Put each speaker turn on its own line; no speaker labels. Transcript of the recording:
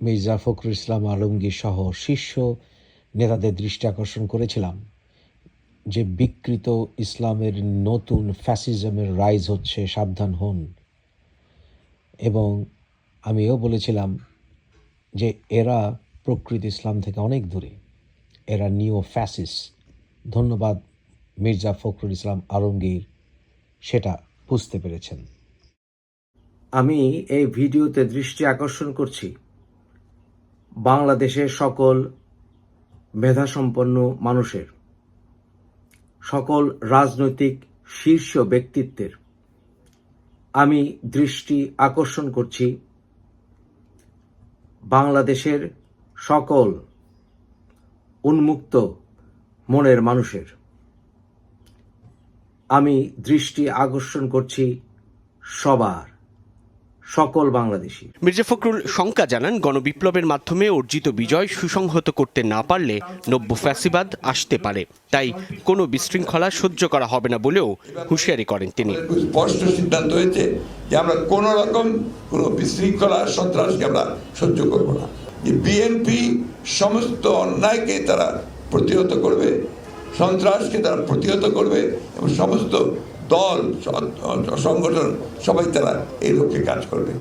মির্জা ফখরুল ইসলাম আলমগীর সহ শীর্ষ নেতাদের দৃষ্টি আকর্ষণ করেছিলাম যে বিকৃত ইসলামের নতুন ফ্যাসিজমের রাইজ হচ্ছে সাবধান হন। এবং আমিও বলেছিলাম যে এরা প্রকৃত ইসলাম থেকে অনেক দূরে। এরা নিও ফ্যাসিস ধন্যবাদ মির্জা ফখরুল ইসলাম আলমগীর, সেটা বুঝতে পেরেছেন। আমি এই ভিডিওতে দৃষ্টি আকর্ষণ করছি। বাংলাদেশের সকল মেধাসম্পন্ন মানুষের, সকল রাজনৈতিক শীর্ষ ব্যক্তিত্বের আমি দৃষ্টি আকর্ষণ করছি বাংলাদেশের সকল উন্মুক্ত মনের মানুষের। আমি দৃষ্টি আকর্ষণ করছি সবার। সকল বাংলাদেশী।
মির্জা ফখরুল শঙ্কা জানান গণবিপ্লবের মাধ্যমে অর্জিত বিজয় সুসংহত করতে না পারলে নব্য ফ্যাসিবাদ আসতে পারে। তাই কোনো বিশৃঙ্খলা সহ্য করা হবে না বলেও হুঁশিয়ারি করেন তিনি।
স্পষ্ট সিদ্ধান্ত হয়েছে যে আমরা কোন রকম কোন বিশৃঙ্খলা সন্ত্রাসকে আমরা সহ্য করব না। যে বিএনপি সমস্ত অন্যায়কে তারা প্রতিহত করবে সন্ত্রাসকে তারা প্রতিহত করবে এবং সমস্ত দল সংগঠন সবাই তারা এই লক্ষ্যে কাজ করবে।